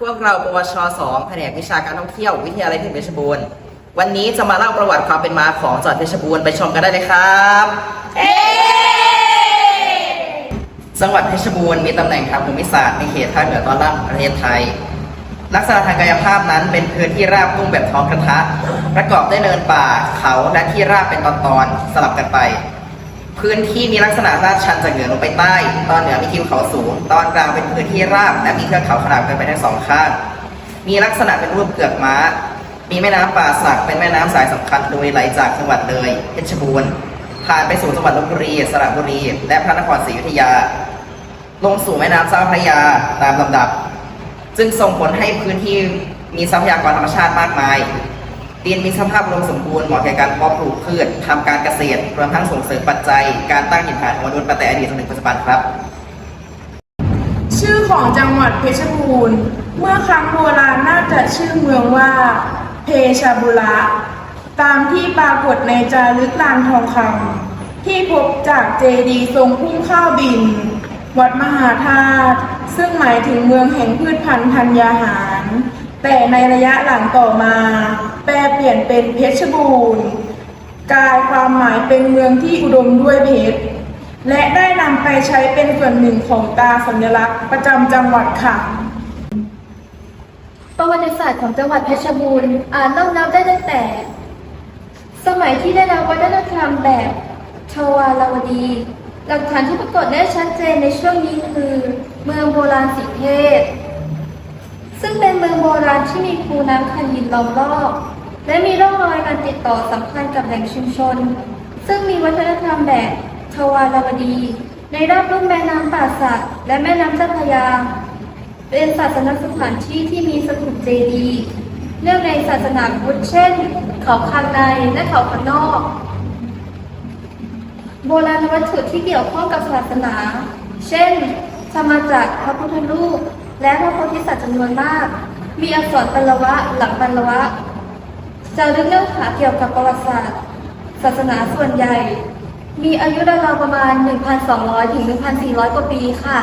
พวกเราปวช 2 แผนกวิชาการท่องเที่ยววิทยาลัยเทคนิคเพชรบูรณ์ วันนี้จะมาเล่าประวัติความเป็นมาของจังหวัดเพชรบูรณ์ไปชมกันได้เลยครับจังหวัดเพชรบูรณ์มีตำแหน่งทางภูมิศาสตร์ในเขตภาคเหนือตอนล่างของประเทศไทย ลักษณะทางกายภาพนั้นเป็นพื้นที่ราบรุ่มแบบท้องกระทะ ประกอบด้วยเนินป่าเขาและที่ราบเป็นตอนๆสลับกันไป พื้นที่มีลักษณะลาดชันจากเหนือลงไปใต้ ตอนเหนือมีทิวเขาสูง ตอนกลางเป็นพื้นที่ราบ และมีเทือกเขาขนาดกันไปทั้งสองข้าง มีลักษณะเป็นรูปเกือกม้า มีแม่น้ำป่าสักเป็นแม่น้ำสายสำคัญโดยไหลจากจังหวัดเลยเพชรบูรณ์ผ่านไปสู่จังหวัดลบบุรี สระบุรี และพระนครศรีอยุธยา ลงสู่แม่น้ำเจ้าพระยาตามลำดับ จึงส่งผลให้พื้นที่มีทรัพยากรธรรมชาติมากมาย ดินมีสภาพอุดมสมบูรณ์เหมาะแก่การเพาะปลูกพืชทำการเกษตรรวมทั้งส่งเสริมปัจจัย การตั้งถิ่นฐานของมนุษย์มาแต่อดีตจนถึงปัจจุบันครับ ชื่อของจังหวัดเพชรบูรณ์ เมื่อครั้งโบราณน่าจะชื่อเมืองว่า เพชรบุระตามที่ปรากฏในจารึกลานทองคำที่พบจากเจดีทรงพุ่งข้าวบิน วัดมหาธาตุซึ่งหมายถึงเมืองแห่งพืชพันธุ์ธัญญาหาร แต่ในระยะหลังต่อมา แปลเปลี่ยนเป็นเพชรบูรณ์กลายความหมายเป็นเมืองที่อุดมด้วยเพชร และได้นำไปใช้เป็นส่วนหนึ่งของตราสัญลักษณ์ประจำจังหวัดค่ะ ประวัติศาสตร์ของจังหวัดเพชรบูรณ์อาจเล่านับได้ตั้งแต่ สมัยที่ได้รับวัฒนธรรมแบบชวาลาวดี หลักฐานที่ปรากฏได้ชัดเจนในช่วงนี้คือ เมืองโบราณสีเทพ ซึ่งเป็นเมืองโบราณที่มีคูน้ำคันดินล้อมรอบ และมีร่องรอยการติดต่อสัมพันธ์กับแหล่งชุมชน ซึ่งมีวัฒนธรรมแบบชวาลาวดี ในรอบลุ่มแม่น้ำป่าสักและแม่น้ำเจ้าพระยา เป็นศาสนสถานที่ที่มีสถูปเจดีย์เนื่องในศาสนาพุทธเช่น เขาข้างในและเขาข้างนอก โบราณวัตถุที่เกี่ยวข้องกับศาสนา เช่นสมาจักรพระพุทธรูป และพระโพธิสัตว์จำนวนมาก มีอักษรปัลลวะหลังปัลลวะจารึกเรื่องหาเกี่ยวกับประวัติศาสตร์ ศาสนาส่วนใหญ่ มีอายุราวประมาณ 1,200 ถึง 1,400 กว่าปีค่ะ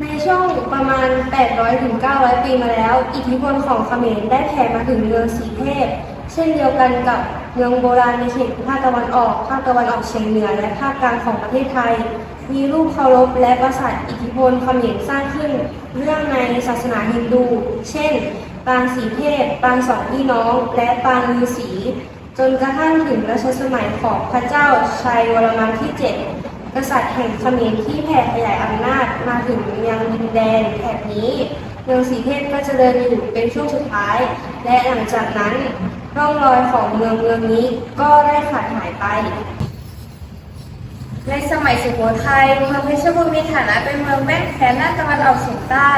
ในช่วงประมาณ 800 ถึง 900 ปีมาแล้ว อิทธิพลของเขมรได้แผ่มาถึงเมืองสีเทพ เช่นเดียวกันกับเมืองโบราณในเขตภาคตะวันออก ภาคตะวันออกเฉียงเหนือ และภาคกลางของประเทศไทย มีรูปเคารพและปราสาทอิทธิพลเขมรสร้างขึ้นเรื่องในศาสนาฮินดู เช่น ปางสีเทพ ปางสองพี่น้อง และปางฤาษีจนกระทั่งถึงรัชสมัยของพระเจ้าชัยวรมันที่ 7 กษัตริย์แห่งเขมรที่แผ่ขยายอำนาจมาถึงยังดินแดนแถบนี้เมืองสีเทพก็เจริญอยู่เป็นช่วงสุดท้าย และหลังจากนั้นร่องรอยของเมืองเมืองนี้ก็ได้ขาดหายไป ในสมัยสุโขทัยเมืองเพชรบูรณ์มีฐานะเป็นเมืองแม่แคว้นด้านตะวันออกเฉียงใต้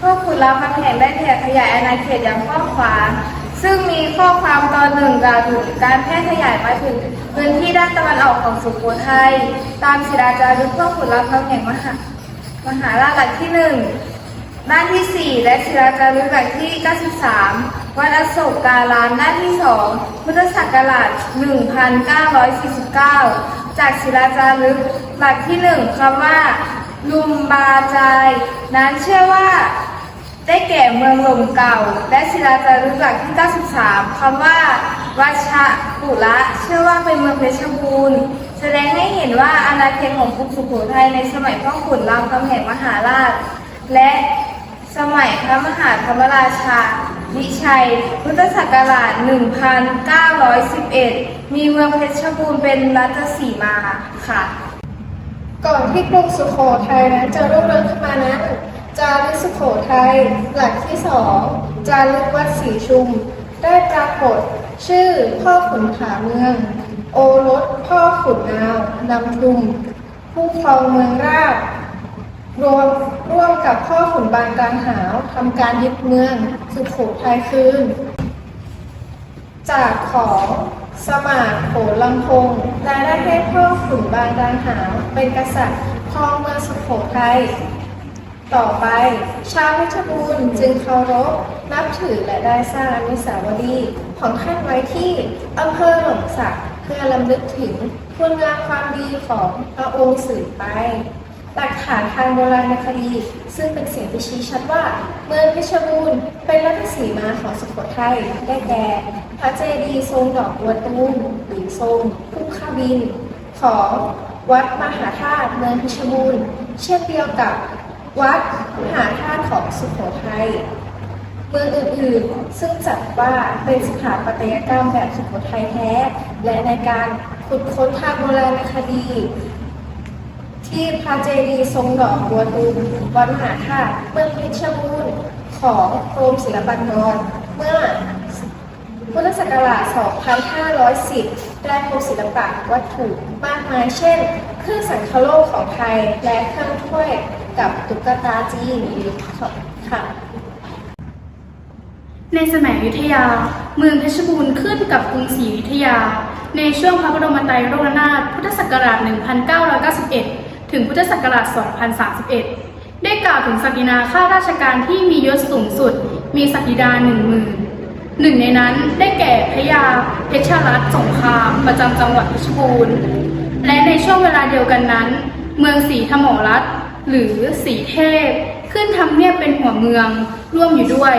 พวกขุนรามคำแหงได้แผ่ขยายอาณาเขตอย่างกว้างขวางซึ่งมีข้อความตอนหนึ่งกล่าวถึงการแพร่ขยายมาถึงพื้นที่ด้านตะวันออกของสุโขทัยตามศิลาจารึกพวกขุนรามคำแหงมหามหาราชหลักที่หนึ่งด้านที่ 4 และศิลาจารึกหลักที่ 93 วัดอโศกการามด้านที่ 2 พุทธศักราช 1949 จากศิลาจารึกหลักที่1คำว่า ลุมบาจาย นั้นเชื่อว่า ได้แก่เมืองหลมเก่า และศิลาจารึกหลักที่ 93คำว่าวัชปุระเชื่อว่าเป็นเมืองเพชรบูรณ์แสดงให้เห็นว่าอาณาเขตของกรุงสุโขทัยในสมัยพ่อขุนรามคำแหงมหาราช และสมัยพระมหาธรรมราชา วิชัย พุทธศักราช 1911 มีเมืองเพชรบูรณ์เป็นรัฐสีมาค่ะ ก่อนที่กรุงสุโขทัยนั้นจะรุ่งเรืองขึ้นมานั้นจารึกสุโขทัยหลักที่สองจารึกวัดศรีชุม ได้ปรากฏชื่อพ่อขุนผาเมือง โอรสพ่อขุนนาวนำทุมผู้ครองเมืองราช รวมร่วมกับพ่อขุนบางกลางหาวทำการยึดเมืองสุโขทัยคืน จากของสมารโขลำพงและได้ให้พ่อขุนบางดางหาวเป็นกษัตริย์ครองเมืองสุโขทัยต่อไปชาวเพชรบูรณ์จึงเคารพนับถือและได้สร้างอนุสาวรีย์ของท่านไว้ที่อำเภอหลงสักเพื่อลำลึกถึงคุณงามความดีของพระองค์สืบไป หลักฐานทางโบราณคดี ซึ่งเป็นเสิ่งที่ชี้ชัดว่า เมืองเพชรบูรณ์เป็นรัชสีมาของสุโขทัยได้แก่พระเจดีย์ทรงดอกบัวตูมหรือทรงพุ่งข้าบิน ของวัดมหาธาตุเมืองเพชรบูรณ์เช่นเดียวกับวัดมหาธาตุของสุโขทัยเมืองอื่นๆ ซึ่งจัดว่าเป็นสถาปัตยกรรมแบบสุโขทัยแท้ และในการขุดค้นทางโบราณคดี ที่พระเจดีย์ทรงดอกบัวตูมวัดมหาธาตุเมืองเพชรบูรณ์ของกรมศิลปากรเมื่อพุทธศักราช 2510 ได้พบศิลปะวัตถุมากมายเช่น เครื่องสังคโลกของไทย และเครื่องถ้วยกับตุ๊กตาจีนค่ะ ในสมัยยุธยา เมืองเพชรบูรณ์ขึ้นกับกรุงศรีอยุธยา ในช่วงพระบรมไตรโลกนาถพุทธศักราช 1991 ถึงพุทธศักราช 2031 ได้กล่าวถึงศักดินาข้าราชการที่มียศสูงสุด มีศักดินาหนึ่งหมื่นหนึ่งในนั้นได้แก่พระยาเพชรรัตน์สงครามประจำจังหวัดเพชรบูรณ์ และในช่วงเวลาเดียวกันนั้น เมืองศรีธรรมรัตน์หรือศรีเทพ ขึ้นทำเนียบเป็นหัวเมืองร่วมอยู่ด้วย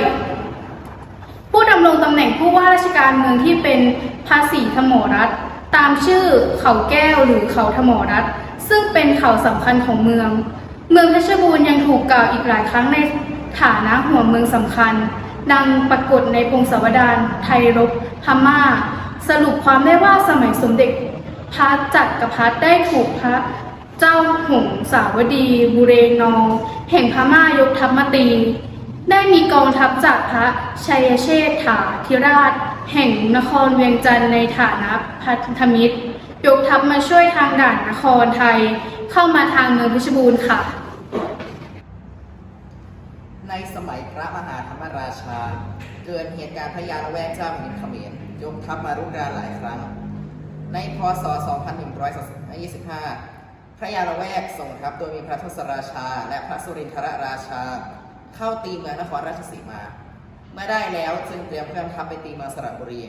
ผู้ดำรงตำแหน่งผู้ว่าราชการเมืองที่เป็นภาษีธมรัฐตามชื่อเขาแก้วหรือเขาธมรัฐ ซึ่งเป็นเขาสำคัญของเมือง เมืองเพชรบูรณ์ยังถูกกล่าวอีกหลายครั้งในฐานะหัวเมืองสำคัญ ดังปรากฏในพงศาวดารไทยรบพม่า สรุปความได้ว่าสมัยสมเด็จพระจักรพรรดิได้ถูกพระเจ้าหงสาวดี บุเรนองแห่งพม่ายกทัพมาตี ได้มีกองทัพจากพระชัยเชษฐาธิราช แห่งนครเวียงจันทร์ในฐานะพันธมิตร ยกทัพมาช่วยทางด่านนครไทย เข้ามาทางเมืองเพชรบูรณ์ค่ะ ในสมัยพระมหาธรรมราชา เกิดเหตุการณ์พระยาละแวกเจ้าแผ่นดินเขมรยกทัพมารุกรานหลายครั้ง ในพศ 2125 พระยาละแวกส่งทัพโดยมีพระทศราชา และพระสุรินทรราชา เข้าตีเมืองนครราชสีมา เมื่อได้แล้วจึงเตรียมเคลื่อนทัพไปตีเมืองสระบุรี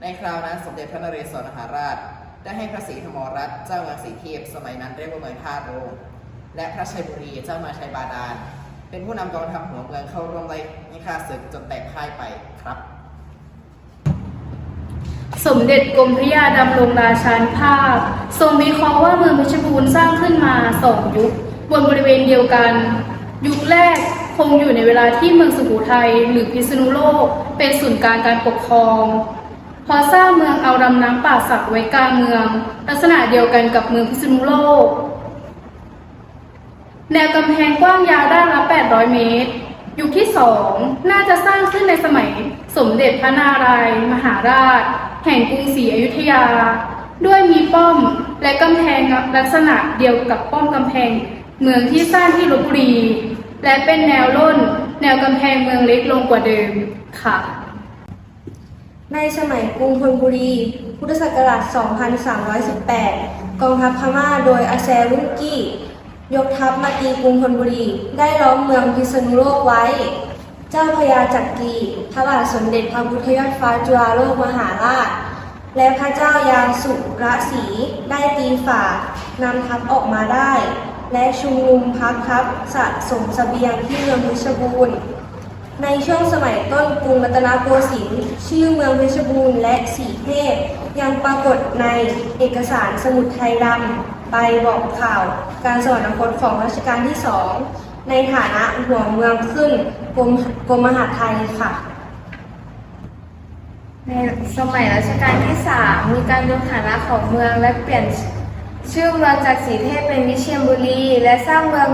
ในคราวนั้นสมเด็จพระนเรศวรมหาราช ได้ให้พระศรีธรรมรัตน์เจ้าเมืองศรีเทพสมัยนั้นเรียกว่าเมืองท่าโรงและพระชัยบุรีเจ้าเมืองชัยบาดาล เป็นผู้นำกองทัพหัวเมืองเข้าร่วมไล่ในข้าศึกจนแตกพ่ายไปครับ สมเด็จกรมพระยาดำรงราชานุภาพ ทรงวิเคราะห์ว่าเมืองเพชรบูรณ์สร้างขึ้นมาสองยุค บนบริเวณเดียวกัน ยุคแรกคงอยู่ในเวลาที่เมืองสุโขทัยหรือพิษณุโลก เป็นศูนย์กลางการปกครอง พอสร้างเมืองเอาลำน้ำป่าสักไว้กลางเมือง ลักษณะเดียวกันกับเมืองพิษณุโลก แนวกำแพงกว้างยาวด้านละ 800 เมตร ยุคที่สองน่าจะสร้างขึ้นในสมัยสมเด็จพระนารายณ์มหาราช แห่งกรุงศรีอยุธยา ด้วยมีป้อมและกำแพงลักษณะเดียวกับป้อมกำแพง เมืองที่สร้างที่ลบบุรี และเป็นแนวร่น แนวกำแพงเมืองเล็กลงกว่าเดิมค่ะ ในสมัยกรุงธนบุรี พุทธศักราช 2318 กองทัพพม่าโดยอาแซรุนกี้ ยกทัพมาตีกรุงธนบุรี ได้ล้อมเมืองพิษณุโลกไว้ เจ้าพญาจักรีพระบาทสมเด็จพระพุทธยอดฟ้าจุฬาโลกมหาราช และพระเจ้ายาสุรศรีได้ตีฝ่านำทัพออกมาได้ และชุมนุมพักทัพสะสมเสบียงที่เมืองเพชบูรณ์ ในช่วงสมัยต้นกรุงรัตนโกสินทร์ชื่อเมืองเพชรบูรณ์และสีเทพ ยังปรากฏในเอกสารสมุดไทยดำใบบอกข่าว การสวรรคตของรัชกาลที่สองในฐานะหัวเมืองขึ้นกรมกรมมหาดไทยค่ะ ในสมัยรัชกาลที่3มีการยกฐานะของเมืองและเปลี่ยนชื่อเมืองจากสีเทพเป็นวิเชียรบุรี และสร้างเมือง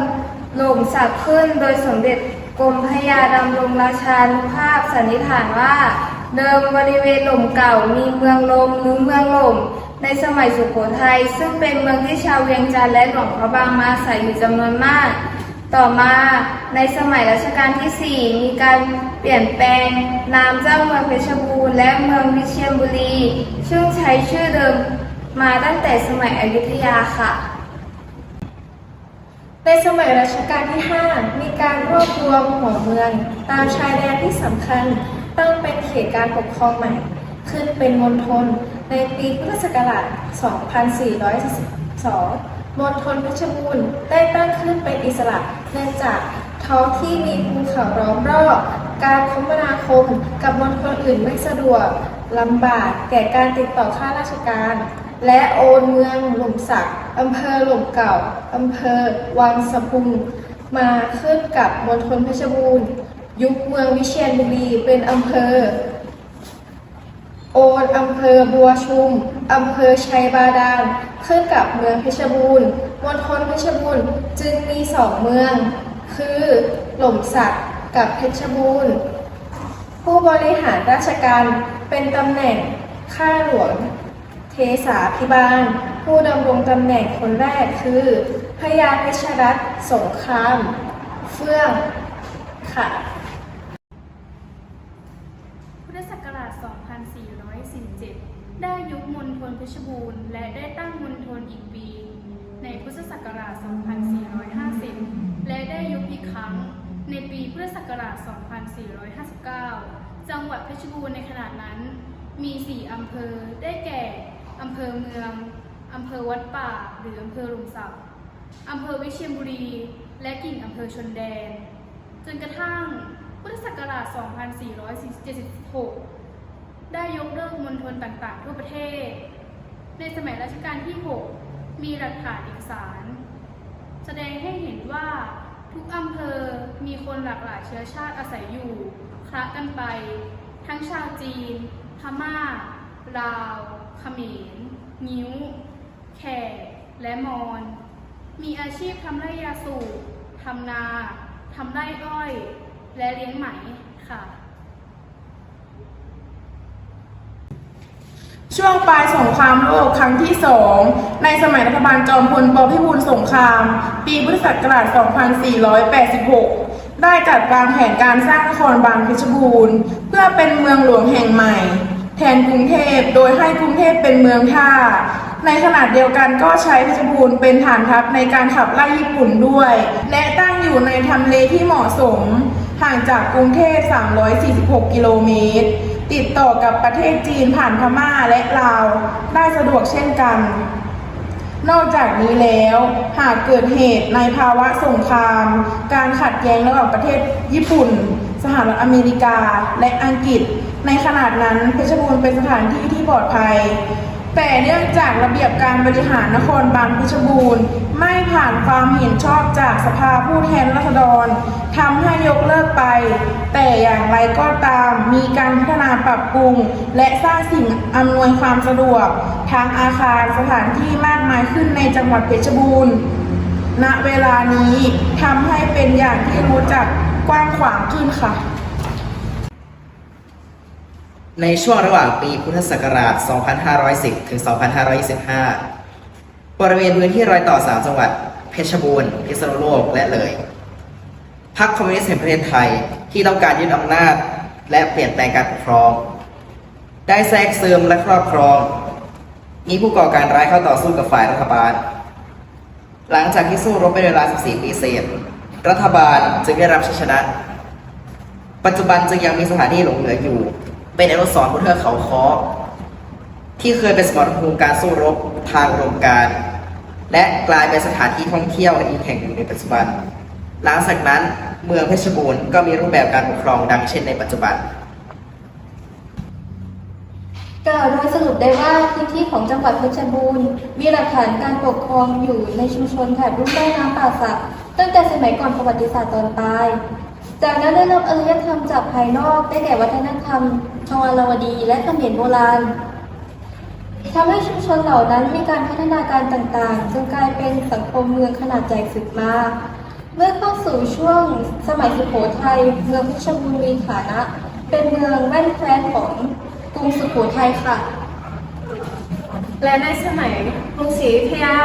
หล่มสักขึ้นโดยสมเด็จ กรมพยาดำรงราชานุภาพสันนิษฐานว่า เดิมบริเวณหล่มเก่ามีเมืองลมหรือเมืองหล่ม ในสมัยสุโขทัยซึ่งเป็นเมืองที่ชาวเวียงจันทร์และหลวงพระบางมาอาศัยอยู่จำนวนมาก ต่อมาในสมัยรัชกาลที่ 4 มีการเปลี่ยนแปลงนามเจ้าเมืองเพชรบูรณ์และเมืองวิเชียรบุรี ซึ่งใช้ชื่อเดิมมาตั้งแต่สมัยอยุธยาค่ะ ในสมัยรัชกาลที่ 5 มีการรวบรวมหัวเมือง ตามชายแดนที่สำคัญตั้งเป็นเขตการปกครองใหม่ ขึ้นเป็นมณฑลในปีพุทธศักราช 2442 มณฑลเพชรบูรณ์ได้ตั้งขึ้นเป็นอิสระเนื่องจากท้องที่มีภูเขาล้อมรอบ การคมนาคมกับมณฑลอื่นไม่สะดวกลำบากแก่การติดต่อข้าราชการ และโอนเมืองหล่มสักอำเภอหล่มเก่าอำเภอวังสะพุง มาขึ้นกับมณฑลเพชรบูรณ์ ยุคเมืองวิเชียรบุรีเป็นอำเภอ โอนอำเภอบัวชุมอำเภอชัยบาดาลขึ้นกับเมืองเพชรบูรณ์มณฑลเพชรบูรณ์จึงมีสองเมือง คือหล่มสักกับเพชรบูรณ์ผู้บริหารราชการเป็นตำแหน่งข้าหลวง เทสาพิบาล ผู้ดำรงตำแหน่งคนแรกคือพญาเพชรรัตน์สงคราม เฟื่องค่ะ พุทธศักราช 2447 ได้ยุบมณฑลเพชรบูรณ์ และได้ตั้งมณฑลอีกปี ในพุทธศักราช 2450 และได้ยุบอีกครั้ง ในปีพุทธศักราช 2459 จังหวัดเพชรบูรณ์ในขณะนั้นมี 4 อำเภอ ได้แก่ อำเภอเมืองอำเภอวัดป่า หรืออำเภอหลุมสักอำเภอวิเชียรบุรี และกิ่งอำเภอชนแดน จนกระทั่งพุทธศักราช 2476 ได้ยกเลิกมณฑลต่างๆ ทั่วประเทศ ในสมัยรัชกาลที่ 6 มีหลักฐานเอกสาร แสดงให้เห็นว่าทุกอำเภอมีคนหลากหลายเชื้อชาติอาศัยอยู่คละกันไป ทั้งชาวจีน พม่า ลาวเขมร งิ้ว แขก และมอญ มีอาชีพทำไร่ยาสูบทำนา ทำไร่อ้อย และเลี้ยงไหมค่ะ ช่วงปลายสงครามโลกครั้งที่สอง ในสมัยรัฐบาลจอมพลปพิบูลสงคราม ปีพุทธศักราช 2486 ได้จัดวางแผนการสร้างนครบาลเพชรบูรณ์ เพื่อเป็นเมืองหลวงแห่งใหม่ แทนกรุงเทพ โดยให้กรุงเทพเป็นเมืองท่า ในขณะเดียวกันก็ใช้เพชรบูรณ์เป็นฐานทัพในการขับไล่ญี่ปุ่นด้วย และตั้งอยู่ในทำเลที่เหมาะสม ห่างจากกรุงเทพ 346 กิโลเมตร ติดต่อกับประเทศจีนผ่านพม่าและลาว ได้สะดวกเช่นกัน นอกจากนี้แล้ว หากเกิดเหตุในภาวะสงคราม การขัดแย้งระหว่างประเทศญี่ปุ่น สหรัฐอเมริกาและอังกฤษ ในขนาดนั้นเพชรบูรณ์เป็นสถานที่ที่ปลอดภัย แต่เนื่องจากระเบียบการบริหารนครบาลเพชรบูรณ์ ไม่ผ่านความเห็นชอบจากสภาผู้แทนราษฎรทำให้ยกเลิกไป แต่อย่างไรก็ตามมีการพัฒนาปรับปรุง และสร้างสิ่งอำนวยความสะดวก ทางอาคารสถานที่มากมายขึ้นในจังหวัดเพชรบูรณ์ณเวลานี้ทำให้เป็นอย่างที่รู้จักกว้างขวางขึ้นค่ะ ในช่วงระหว่างปีพุทธศักราช 2510 ถึง 2525 บริเวณพื้นที่รอยต่อ 3 จังหวัด เพชรบูรณ์ พิษณุโลก และเลย พรรคคอมมิวนิสต์แห่งประเทศไทยที่ต้องการยึดอำนาจ และเปลี่ยนแปลงการปกครอง ได้แทรกซึมและครอบครอง มีผู้ก่อการร้ายเข้าต่อสู้กับฝ่ายรัฐบาล หลังจากที่สู้รบเป็นเวลา 14 ปีเศษ รัฐบาลจึงได้รับชัยชนะ ปัจจุบันจึงยังมีสถานที่หลงเหลืออยู่ เป็นอนุสรณ์บนเทือกเขาค้อที่เคยเป็นสมรภูมิการสู้รบทางอุดมการ และกลายเป็นสถานที่ท่องเที่ยวอีกแห่งหนึ่งในปัจจุบัน หลังจากนั้นเมืองเพชรบูรณ์ก็มีรูปแบบการปกครองดังเช่นในปัจจุบันกล่าวโดยสรุปได้ว่าพื้นที่ของจังหวัดเพชรบูรณ์มีหลักฐานการปกครองอยู่ในชุมชนแถบรุ่มแม่น้ำป่าสักตั้งแต่สมัยก่อนประวัติศาสตร์ตอนปลาย จากนั้นได้รับอารยธรรมจากภายนอกได้แก่วัฒนธรรมชวารวดี และเขมรโบราณทำให้ชุมชนเหล่านั้นมีการพัฒนาการต่างๆ จนกลายเป็นสังคมเมืองขนาดใหญ่สุดมา เมื่อเข้าสู่ช่วงสมัยสุโขทัยเมืองเพชรบูรณ์มีฐานะ เป็นเมืองแว่นแคว้นของกรุงสุโขทัยค่ะ และในสมัยกรุงศรีอยุธยา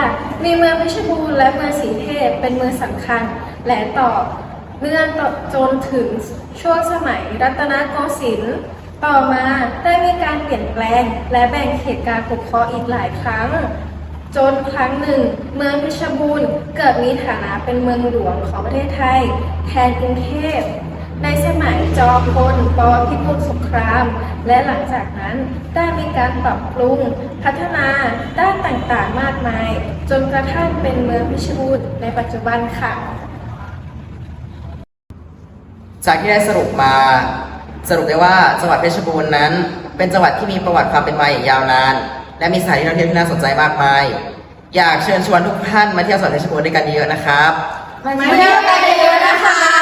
มีเมืองเพชรบูรณ์และเมืองศรีเทพเป็นเมืองสำคัญ และต่อ เนื่องต่อจนถึงช่วงสมัยรัตนโกสินทร์ต่อมาได้มีการเปลี่ยนแปลง และแบ่งเขตการปกครองอีกหลายครั้ง จนครั้งหนึ่ง เมืองเพชรบูรณ์เกิดมีฐานะเป็นเมืองหลวงของประเทศไทย แทนกรุงเทพในสมัยจอมพลปพิบูลสงคราม และหลังจากนั้นได้มีการปรับปรุง พัฒนาด้านต่างๆมากมาย จนกระทั่งเป็นเมืองเพชบูรณ์ในปัจจุบันค่ะ จากที่ได้สรุปมา สรุปได้ว่าจังหวัดเพชรบูรณ์นั้น เป็นจังหวัดที่มีประวัติความเป็นมาอย่างยาวนาน และมีสถานที่ท่องเที่ยวที่น่าสนใจมากมาย อยากเชิญชวนทุกท่านมาเที่ยวจังหวัดเพชรบูรณ์ด้วยกันเยอะๆนะครับ มาเที่ยวกันะคะ